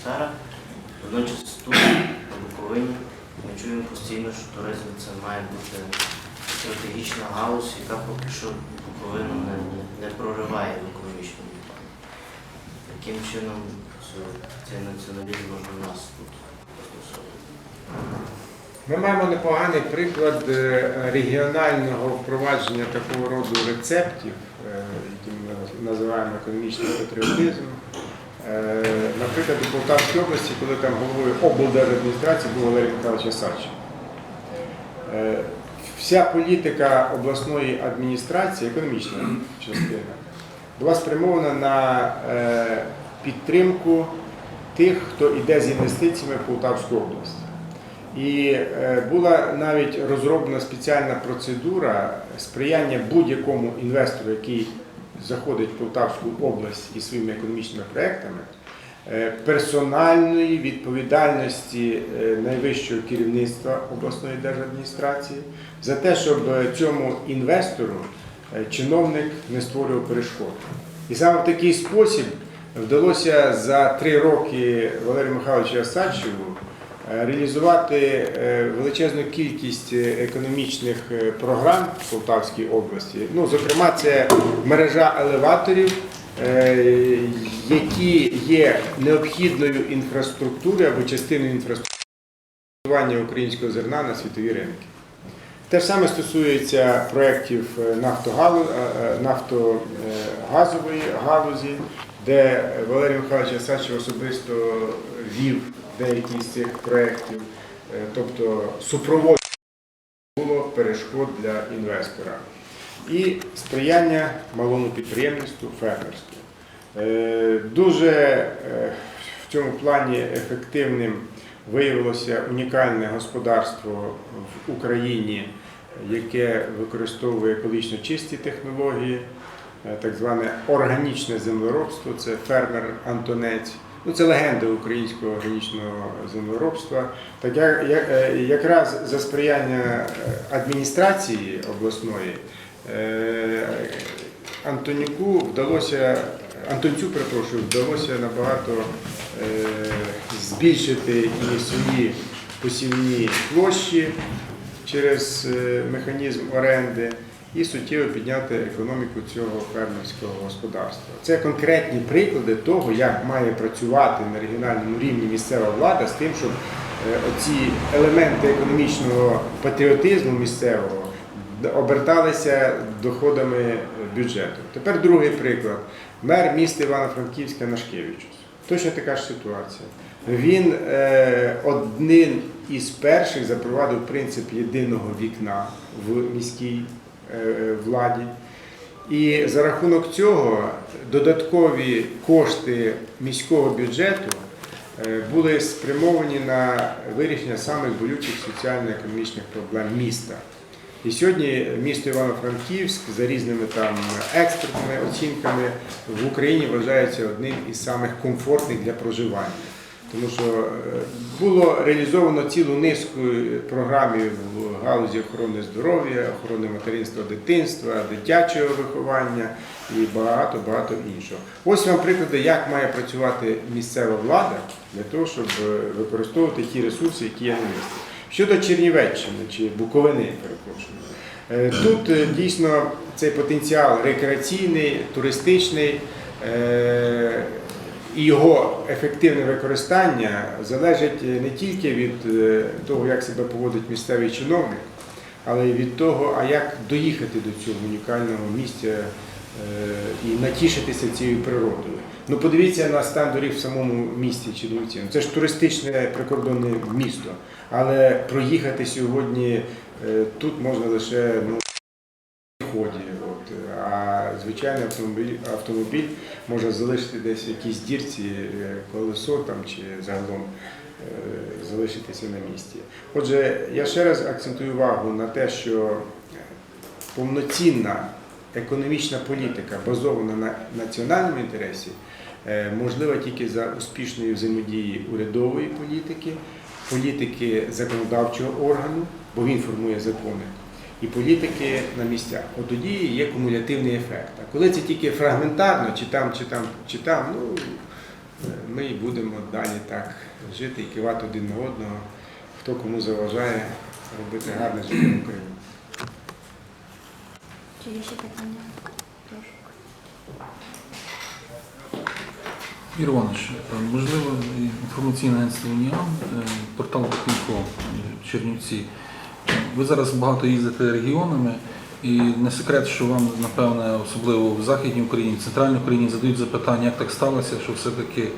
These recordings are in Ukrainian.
атмосфера. Водночас тут, на Буковині, ми чуємо постійно, що туризм це має бути стратегічна галузь, яка поки що Буковину не, не, прориває в економічному плані. Яким чином цей націоналізм можна в нас тут застосовувати? Ми маємо непоганий приклад е, регіонального впровадження такого роду рецептів, е, які ми називаємо економічний патріотизм. Е, Наприклад, у Полтавській області, коли там головою облдержадміністрації був Валерій Михайлович Осадчий. Е, Вся політика обласної адміністрації, економічна частина, була спрямована на е, підтримку тих, хто йде з інвестиціями в Полтавську область. І була навіть розроблена спеціальна процедура сприяння будь-якому інвестору, який заходить в Полтавську область із своїми економічними проектами, е, персональної відповідальності е, найвищого керівництва обласної держадміністрації за те, щоб цьому інвестору е, чиновник не створював перешкод. І саме в такий спосіб вдалося за три роки Валерію Михайловичу Осадчеву е, реалізувати е, величезну кількість е, економічних е, програм в Полтавській області. Ну, зокрема, це мережа елеваторів, е, які є необхідною інфраструктурою або частиною інфраструктурування українського зерна на світові ринки. Те ж саме стосується проєктів е, е, е, нафтогазової галузі, де Валерій Михайлович Осадчев особисто вів деякі з цих проєктів, Е, тобто супроводження було перешкод для інвестора. І сприяння малому підприємництву, фермерству. Е, Дуже е, в цьому плані ефективним виявилося унікальне господарство в Україні, яке використовує екологічно чисті технології, так зване органічне землеробство, це фермер Антонець. Ну, це легенда українського органічного землеробства. Так я, я, е, якраз за сприяння е, адміністрації обласної е, Антонюку вдалося, Антонцю, перепрошую, вдалося набагато збільшити і свої посівні площі через механізм оренди і суттєво підняти економіку цього фермерського господарства. Це конкретні приклади того, як має працювати на регіональному рівні місцева влада з тим, щоб е, оці елементи економічного патріотизму місцевого оберталися доходами бюджету. Тепер другий приклад. Мер міста Івано-Франківська Нашкевичус. Точно така ж ситуація. Він е, одним із перших запровадив принцип єдиного вікна в міській владі. І за рахунок цього додаткові кошти міського бюджету е, були спрямовані на вирішення самих болючих соціально-економічних проблем міста. І сьогодні місто Івано-Франківськ за різними там експертними оцінками в Україні вважається одним із самих комфортних для проживання. Тому що е, було реалізовано цілу низку програм в галузі охорони здоров'я, охорони материнства, дитинства, дитячого виховання і багато-багато іншого. Ось вам приклади, як має працювати місцева влада для того, щоб е, використовувати ті ресурси, які є на місці. Щодо Чернівеччини чи Буковини, перепрошую. Е, Тут е, дійсно цей потенціал рекреаційний, туристичний е, і його ефективне використання залежить не тільки від е, того, як себе поводить місцевий чиновник, але й від того, а як доїхати до цього унікального місця е, і натішитися цією природою. Ну подивіться на стан доріг в самому місті. Ну, Це ж туристичне прикордонне місто. Але проїхати сьогодні е, тут можна лише ну, ході. Звичайний автомобіль, автомобіль може залишити десь в якійсь дірці е, колесо там, чи загалом е, залишитися на місці. Отже, я ще раз акцентую увагу на те, що повноцінна економічна політика, базована на національному інтересі, е, можлива тільки за успішної взаємодії урядової політики, політики законодавчого органу, бо він формує закони, і політики на місцях. От тоді є кумулятивний ефект. А коли це тільки фрагментарно, чи там, чи там, чи там, ну ми і будемо далі так жити і кивати один на одного, хто кому заважає робити гарне життя в Україні. Чи є ще питання? Ігор Іванович, е, можливо, інформаційне агентство Уніан, е, портал Букінфо Чернівці. Ви зараз багато їздите регіонами, і не секрет, що вам, напевне, особливо в Західній Україні, в Центральній Україні задають запитання, як так сталося, що все-таки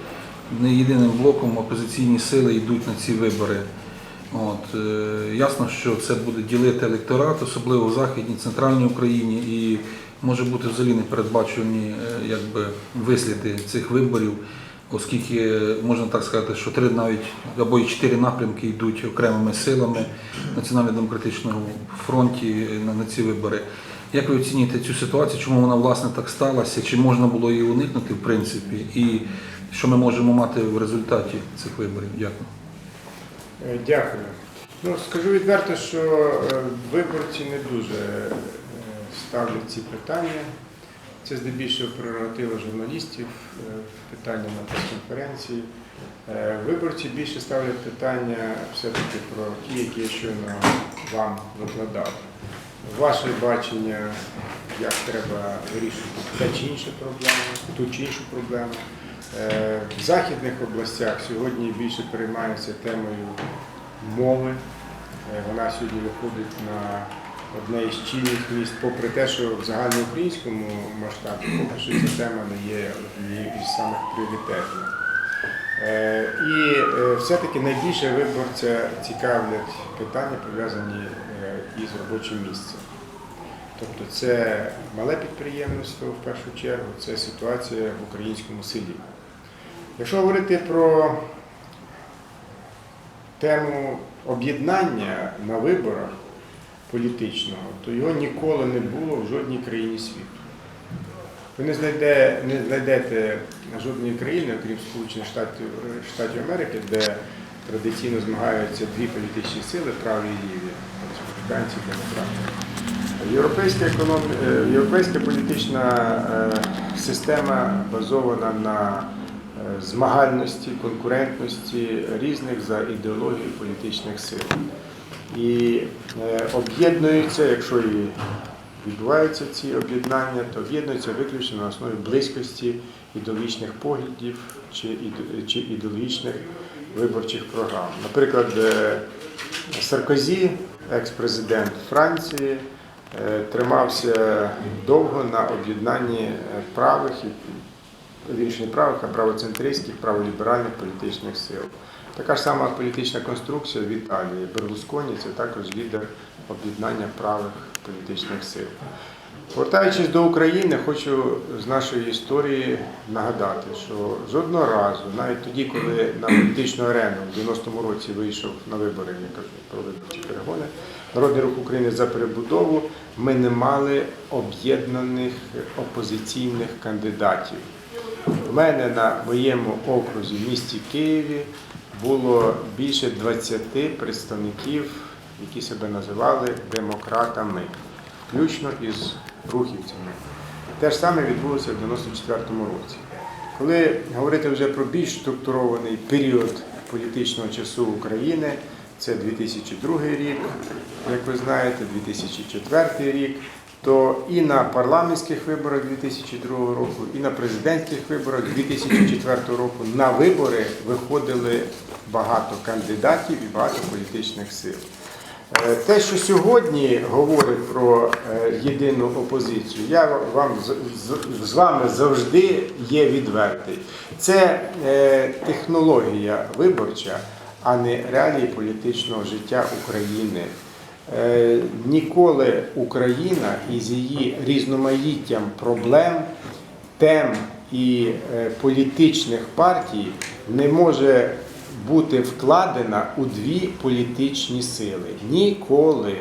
не єдиним блоком опозиційні сили йдуть на ці вибори. От, е, ясно, що це буде ділити електорат, особливо в Західній, Центральній Україні, і може бути взагалі непередбачені е, якби, висліди цих виборів, оскільки можна так сказати, що три навіть або і чотири напрямки йдуть окремими силами Національно-демократичного фронті на, на ці вибори. Як ви оцінюєте цю ситуацію? Чому вона власне так сталася? Чи можна було її уникнути в принципі? І що ми можемо мати в результаті цих виборів? Дякую. Е, Дякую. Ну, скажу відверто, що е, виборці не дуже е, ставлять ці питання. Це здебільшого прерогатива журналістів, е, питання на прес-конференції. Е, Виборці більше ставлять питання все-таки про ті, які я щойно вам викладав. Ваше бачення, як треба вирішити те чи іншу проблему, ту чи іншу проблему. Е, В західних областях сьогодні більше переймаються темою мови. Вона сьогодні виходить на одне із чільних міст, попри те, що в загальноукраїнському масштабі поки що ця тема не є однією із самих пріоритетних. Е, І е, все-таки найбільше виборця цікавлять питання, пов'язані е, із робочим місцем. Тобто це мале підприємництво в першу чергу, це ситуація в українському селі. Якщо говорити про тему об'єднання на виборах політичного, то його ніколи не було в жодній країні світу. Ви не знайдете, не знайдете жодної країни, окрім Сполучених Штатів, Штатів Америки, де традиційно змагаються дві політичні сили, праві і ліві, республіканці і демократи. Європейська, економ... е, європейська політична е, система базована на е, змагальності, конкурентності різних за ідеологією політичних сил. І е, об'єднуються, якщо і відбуваються ці об'єднання, то об'єднуються виключно на основі близькості ідеологічних поглядів чи, ідеологічних виборчих програм. Наприклад, е, Саркозі, екс-президент Франції, е, тримався довго на об'єднанні правих і вірніше не правих, а правоцентристських, праволіберальних політичних сил. Така ж сама політична конструкція в Італії. Берлусконі це також лідер об'єднання правих політичних сил. Повертаючись до України, хочу з нашої історії нагадати, що жодного разу, навіть тоді, коли на політичну арену в 90-му році вийшов на вибори, я кажу про виборчі перегони, Народний рух України за перебудову, ми не мали об'єднаних опозиційних кандидатів. У мене на моєму окрузі в місті Києві було більше 20 представників, які себе називали демократами, включно із рухівцями. Те ж саме відбулося в 94-му році. Коли говорити вже про більш структурований період політичного часу України, це 2002 рік, як ви знаєте, 2004 рік, то і на парламентських виборах 2002 року, і на президентських виборах 2004 року на вибори виходили багато кандидатів і багато політичних сил. Е, Те, що сьогодні говорить про е, єдину опозицію, я вам з- вами завжди є відвертий. Це е, технологія виборча, а не реалії політичного життя України. Е, Ніколи Україна із її різноманіттям проблем, тем і е, політичних партій не може бути вкладена у дві політичні сили. Ніколи.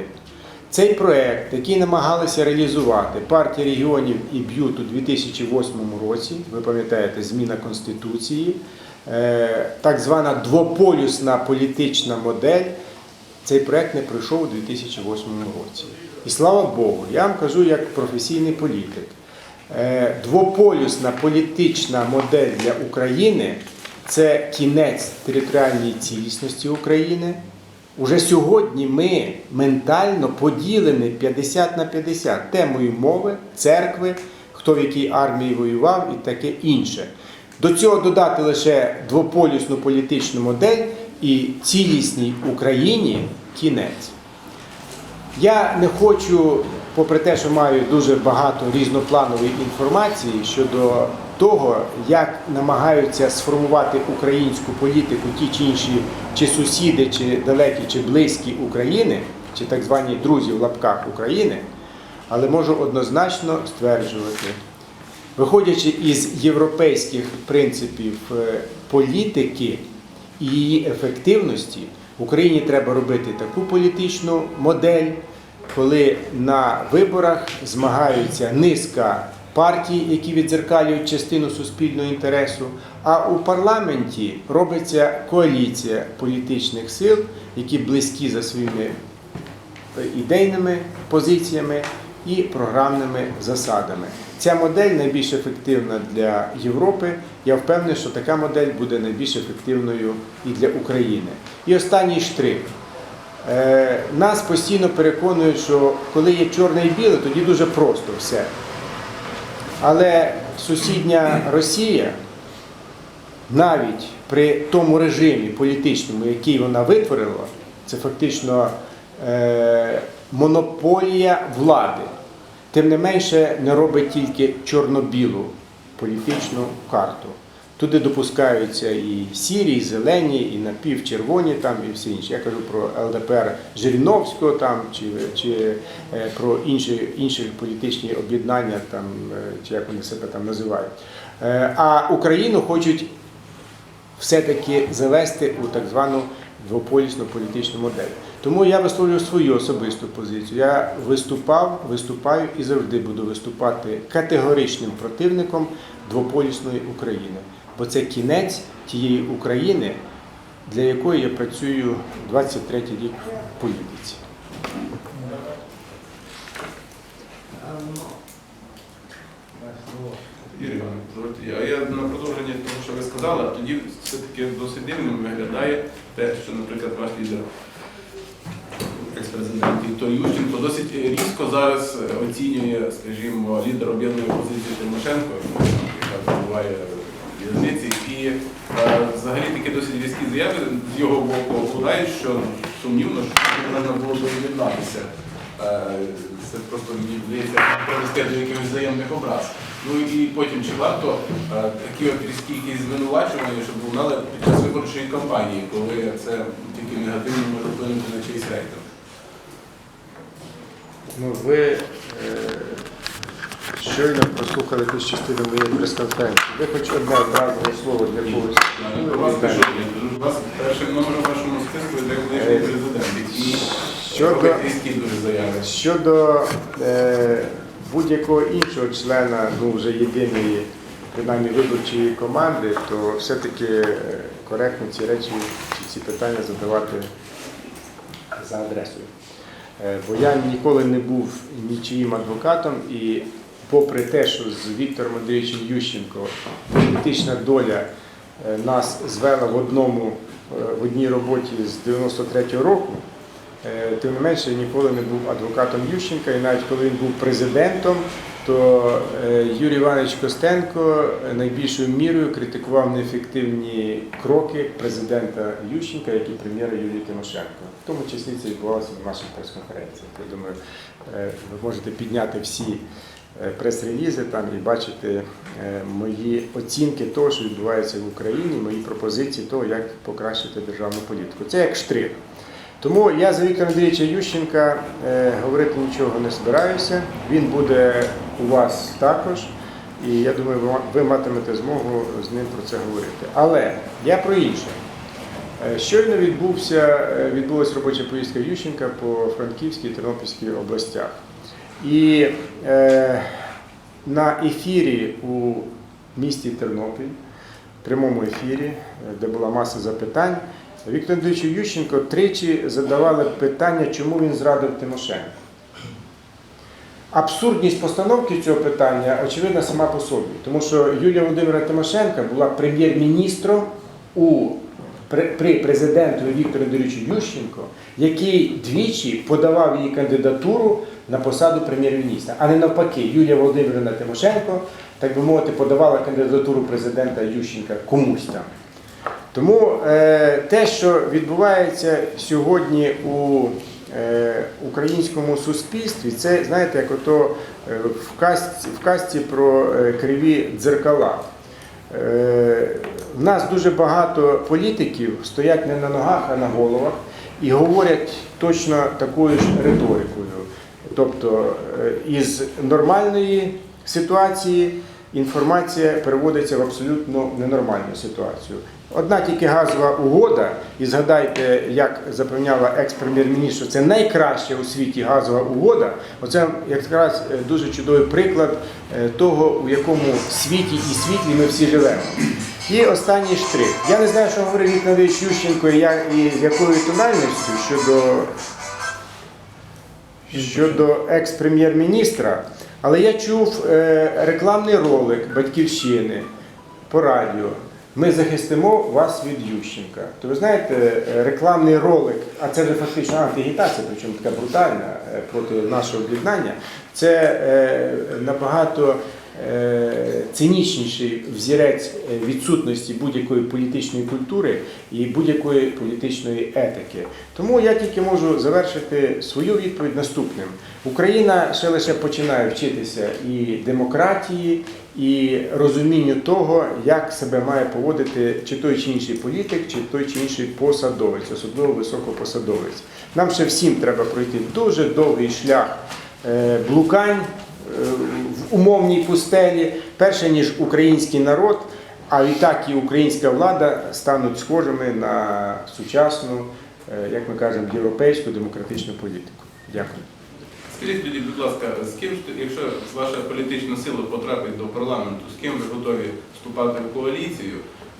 Цей проект, який намагалися реалізувати партія регіонів і б'ют у 2008 році, ви пам'ятаєте, зміна Конституції, е, так звана двополюсна політична модель, цей проект не пройшов у 2008 році. І слава Богу, я вам кажу як професійний політик. Е, Двополюсна політична модель для України це кінець територіальної цілісності України. Уже сьогодні ми ментально поділені 50 на 50 темою мови, церкви, хто в якій армії воював і таке інше. До цього додати лише двополюсну політичну модель і цілісній Україні кінець. Я не хочу, попри те, що маю дуже багато різнопланової інформації щодо того, як намагаються сформувати українську політику ті чи інші чи сусіди, чи далекі, чи близькі України, чи так звані друзі в лапках України, але можу однозначно стверджувати, виходячи із європейських принципів е, політики і її ефективності, Україні треба робити таку політичну модель, коли на виборах змагаються низка партій, які відзеркалюють частину суспільного інтересу, а у парламенті робиться коаліція політичних сил, які близькі за своїми ідейними позиціями і програмними засадами. Ця модель найбільш ефективна для Європи. Я впевнений, що така модель буде найбільш ефективною і для України. І останній штрих. Е, Нас постійно переконують, що коли є чорне і біле, тоді дуже просто все. Але сусідня Росія навіть при тому режимі політичному, який вона витворила, це фактично е, монополія влади. Тим не менше не робить тільки чорно-білу політичну карту. Туди допускаються і сірі, і зелені, і напівчервоні, там, і всі інші. Я кажу про ЛДПР Жириновського там, чи, чи е, про інші, інші політичні об'єднання, там, е, чи як вони себе там називають. Е, А Україну хочуть все-таки завести у так звану двополісну політичну модель. Тому я висловлюю свою особисту позицію. Я виступав, виступаю і завжди буду виступати категоричним противником двополісної України. Бо це кінець тієї України, для якої я працюю 23 рік в політиці. Юрій я на продовження того, що ви сказали, тоді все-таки досить дивним виглядає те, що, наприклад, ваш лідер екс-президент Віктор Ющенко досить різко зараз оцінює, скажімо, лідер об'єднаної опозиції Тимошенко, яка перебуває в в'язниці, і е, взагалі такі досить різкі заяви з його боку вкладають, що сумнівно, що можна було б об'єднатися. Е, Це просто здається привести до якихось взаємних образ. Ну і потім чи варто е, такі от різкі якісь звинувачування, щоб лунали під час виборчої кампанії, коли це тільки негативно може вплинути на чийсь рейтинг. Ну, ви е, щойно прослухали якусь частину моєї прес-конференції. Ви хоч одне образливе слово для когось. Я вас пишу, у вас першим номером в вашому списку йде колишній президент, який Щодо- дуже заяви. Щодо е, будь-якого іншого члена, ну вже єдиної принаймні виборчої команди, то все-таки е, коректно ці речі, ці питання задавати за адресою. Е, бо я ніколи не був нічиїм адвокатом і попри те, що з Віктором Андрійовичем Ющенко політична доля е, нас звела в одному е, в одній роботі з 93-го року. Тим не менше, я ніколи не був адвокатом Ющенка, і навіть коли він був президентом, то е, Юрій Іванович Костенко найбільшою мірою критикував неефективні кроки президента Ющенка, як і прем'єра Юлії Тимошенко. В тому числі це відбувалося на наших прес-конференціях. Я думаю, е, ви можете підняти всі е, прес-релізи там і бачити мої оцінки того, що відбувається в Україні, мої пропозиції того, як покращити державну політику. Це як штрих. Тому я за Віктора Андрійовича Ющенка е, говорити нічого не збираюся. Він буде у вас також. І я думаю, ви, матимете змогу з ним про це говорити. Але я про інше. Е, Щойно відбувся, е, відбулася робоча поїздка Ющенка по Франківській і Тернопільській областях. І е, на ефірі у місті Тернопіль, прямому ефірі, е, де була маса запитань, Віктор Андрійович Ющенко тричі задавали питання, чому він зрадив Тимошенко. Абсурдність постановки цього питання очевидна сама по собі, тому що Юлія Володимира Тимошенко була прем'єр-міністром у при президенту Віктору Андрійовичу Ющенко, який двічі подавав її кандидатуру на посаду прем'єр-міністра, а не навпаки, Юлія Володимирівна Тимошенко, так би мовити, подавала кандидатуру президента Ющенка комусь там. Тому е, те, що відбувається сьогодні у е, українському суспільстві, це знаєте, як ото е, в казці, в казці про криві дзеркала. В нас дуже багато політиків стоять не на ногах, а на головах і говорять точно такою ж риторикою. Тобто із нормальної ситуації інформація переводиться в абсолютно ненормальну ситуацію. Одна тільки газова угода, і згадайте, як запевняла екс-прем'єр-міністр, це найкраща у світі газова угода. Оце якраз е, дуже чудовий приклад е, того, у якому світі і світлі ми всі живемо. І останній штрих. Я не знаю, що говорив Віктор Андрійович Ющенко і з якою тональністю щодо щодо екс-прем'єр-міністра, але я чув е, рекламний ролик Батьківщини по радіо. Ми захистимо вас від Ющенка. То ви знаєте, е, рекламний ролик, а це вже фактично антигітація, причому така брутальна е, проти нашого об'єднання, це е, набагато цинічніший взірець е, відсутності будь-якої політичної культури і будь-якої політичної етики. Тому я тільки можу завершити свою відповідь наступним: Україна ще лише починає вчитися і демократії, і розумінню того, як себе має поводити чи той чи інший політик, чи той чи інший посадовець, особливо високопосадовець. Нам ще всім треба пройти дуже довгий шлях е, блукань е, умовній пустелі, перше ніж український народ, а відтак і українська влада стануть схожими на сучасну, е, як ми кажемо, європейську демократичну політику. Дякую. Скажіть тоді, будь ласка, з ким якщо ваша політична сила потрапить до парламенту, з ким ви готові вступати в коаліцію?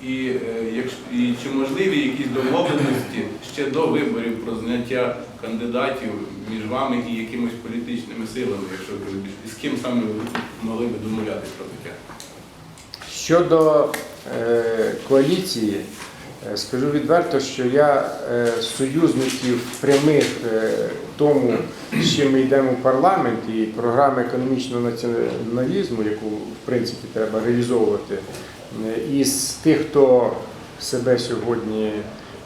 І, е, і чи можливі якісь домовленості ще до виборів про зняття кандидатів між вами і якимись політичними силами, якщо ви з ким саме ви могли би домовлятися про таке? Щодо е, коаліції, е, скажу відверто, що я е, союзників прямих е, тому, з чим ми йдемо в парламент, і програми економічного націоналізму, яку в принципі треба реалізовувати, е, із тих, хто себе сьогодні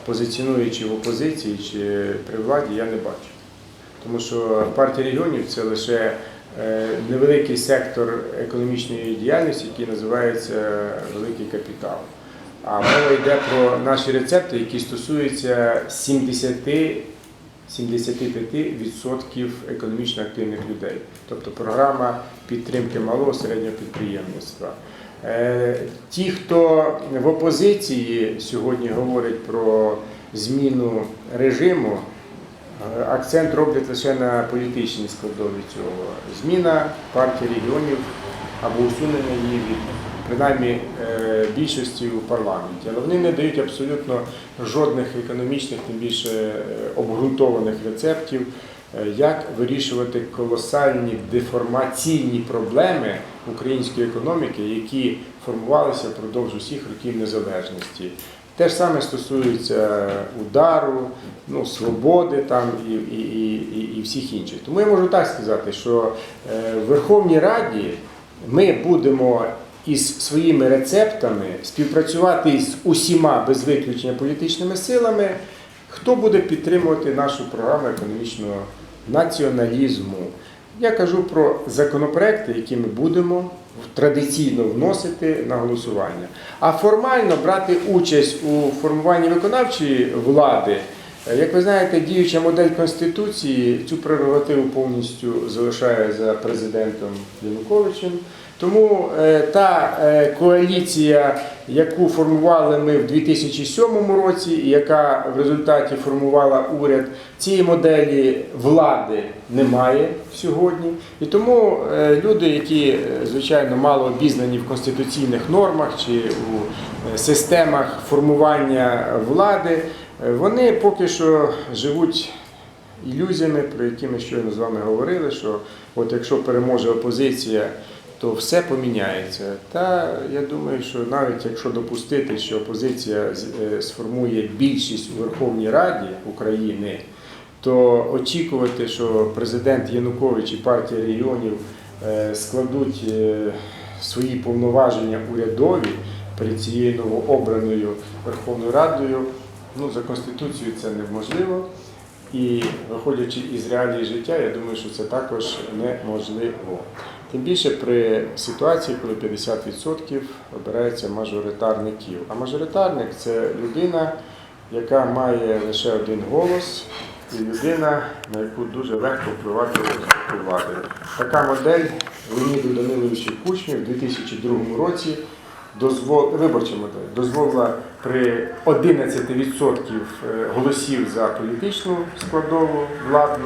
позиціонує чи в опозиції, чи при владі, я не бачу. Тому що партія регіонів це лише невеликий сектор економічної діяльності, який називається великий капітал. А мова йде про наші рецепти, які стосуються 70 75% економічно активних людей, тобто програма підтримки малого середнього підприємництва. Е, Ті, хто в опозиції сьогодні говорять про зміну режиму, Е, Акцент роблять лише на політичній складові цього. Зміна партії регіонів або усунення її від принаймні е, більшості у парламенті. Але вони не дають абсолютно жодних економічних, тим більше е, обґрунтованих рецептів, е, як вирішувати колосальні деформаційні проблеми української економіки, які формувалися впродовж усіх років незалежності. Те ж саме стосується удару, ну, свободи там і, і, і, і- всіх інших. Тому я можу так сказати, що е, в Верховній Раді ми будемо із своїми рецептами співпрацювати з усіма без виключення політичними силами, хто буде підтримувати нашу програму економічного націоналізму. Я кажу про законопроекти, які ми будемо традиційно вносити на голосування. А формально брати участь у формуванні виконавчої влади, як ви знаєте, діюча модель Конституції цю прерогативу повністю залишає за президентом Януковичем. Тому е, та е, коаліція, яку формували ми в 2007 році, і яка в результаті формувала уряд, цієї моделі влади немає сьогодні. І тому е, люди, які е, звичайно мало обізнані в конституційних нормах чи у е, системах формування влади, е, вони поки що живуть ілюзіями, про які ми щойно з вами говорили, що от якщо переможе опозиція то все поміняється. Та я думаю, що навіть якщо допустити, що опозиція е, сформує більшість у Верховній Раді України, то очікувати, що президент Янукович і партія регіонів е, складуть е, свої повноваження урядові перед цією новообраною Верховною Радою, ну за конституцією це неможливо. І виходячи із реалій життя, я думаю, що це також неможливо. Тим більше при ситуації, коли 50% обирається мажоритарників. А мажоритарник це людина, яка має лише один голос, і людина, на яку дуже легко впливати влади. Така модель Леоніду Даниловичу Кучмі в 2002 році дозвол... виборча модель дозволила при 11% голосів за політичну складову владну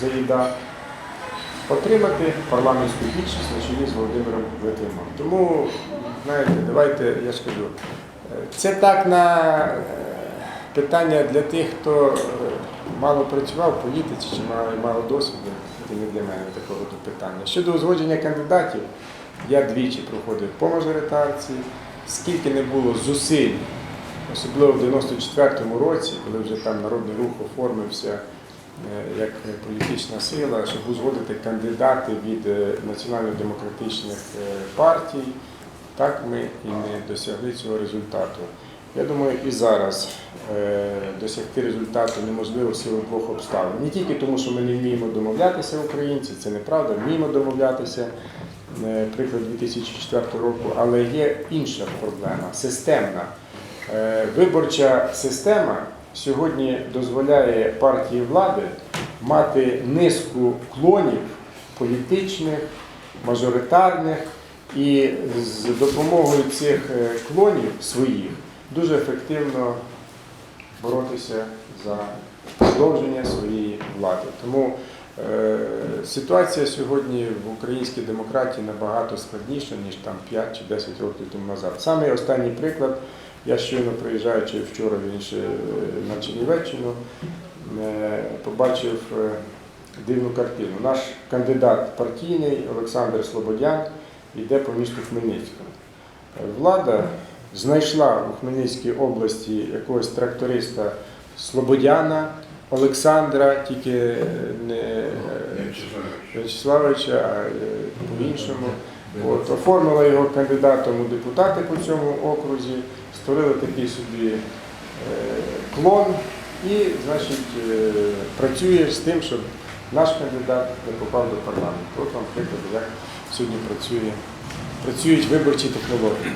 за ЄДА отримати парламентську більшість на чолі з Володимиром Литвином. Тому, знаєте, давайте я скажу, е, це так на е, питання для тих, хто е, мало працював в політиці чи мало, мало досвіду, це не для мене такого питання. Щодо узгодження кандидатів, я двічі проходив по мажоритарці, скільки не було зусиль, особливо в 94-му році, коли вже там народний рух оформився е, як політична сила, щоб узгодити кандидати від е, національно-демократичних е, партій, так ми і не досягли цього результату. Я думаю, і зараз досягти результату неможливо в силу двох обставин. Не тільки тому, що ми не вміємо домовлятися українці, це неправда, вміємо домовлятися, приклад 2004 року, але є інша проблема системна. Е, Виборча система сьогодні дозволяє партії влади мати низку клонів політичних, мажоритарних, і з допомогою цих е, клонів своїх дуже ефективно боротися за продовження своєї влади. Тому е, ситуація сьогодні в українській демократії набагато складніша, ніж там 5 чи 10 років тому назад. Саме останній приклад, я щойно приїжджаючи вчора в інше на Чернівеччину, е, побачив е, дивну картину. Наш кандидат партійний Олександр Слободян йде по місту Хмельницькому. Влада знайшла у Хмельницькій області якогось тракториста Слободяна Олександра, тільки е, не е, В'ячеславовича, а е, по-іншому. От, оформила його кандидатом у депутати по цьому окрузі, створили такий собі клон і, значить, працює з тим, щоб наш кандидат не попав до парламенту. От вам приклад, як сьогодні працює, працюють виборчі технології.